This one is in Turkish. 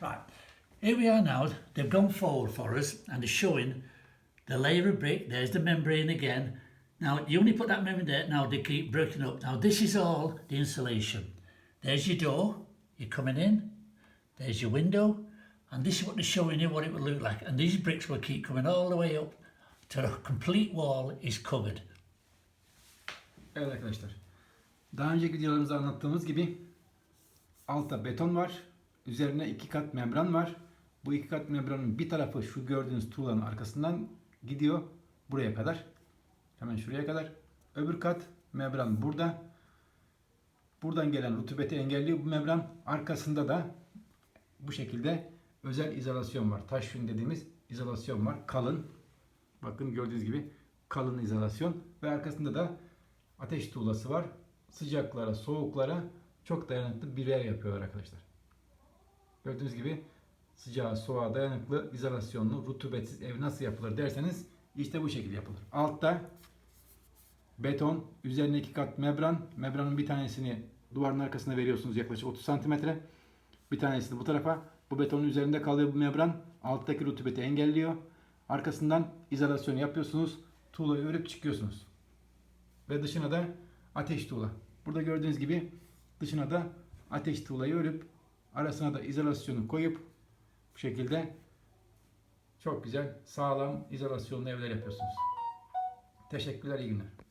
Right, here we are now. They've gone forward for us and they're showing the layer of brick. There's the membrane again. Now, you only put that membrane there, now they keep breaking up. Now, this is all the insulation. There's your door, you're coming in. There's your window. And this is what they're showing you what it would look like. And these bricks will keep coming all the way up to the complete wall is covered. Evet arkadaşlar. Daha önceki videolarımızda anlattığımız gibi altta beton var. Üzerine iki kat membran var. Bu iki kat membranın bir tarafı şu gördüğünüz tuğlanın arkasından gidiyor buraya kadar. Hemen şuraya kadar. Öbür kat membran burada. Buradan gelen rutubeti engelliyor bu membran. Arkasında da bu şekilde özel izolasyon var. Taş yün dediğimiz izolasyon var. Kalın. Bakın gördüğünüz gibi kalın izolasyon ve arkasında da ateş tuğlası var. Sıcaklara, soğuklara çok dayanıklı birer yapıyorlar arkadaşlar. Gördüğünüz gibi sıcağa, soğuğa dayanıklı, izolasyonlu, rutubetsiz ev nasıl yapılır derseniz işte bu şekilde yapılır. Altta beton, üzerine iki kat membran. Membranın bir tanesini duvarın arkasına veriyorsunuz yaklaşık 30 santimetre. Bir tanesini bu tarafa. Bu betonun üzerinde kalıyor bu membran. Alttaki rutubeti engelliyor. Arkasından izolasyon yapıyorsunuz. Tuğlayı örüp çıkıyorsunuz. Ve dışına da ateş tuğla. Burada gördüğünüz gibi dışına da ateş tuğlayı örüp arasına da izolasyonu koyup bu şekilde çok güzel sağlam izolasyonlu evler yapıyorsunuz. Teşekkürler, iyi günler.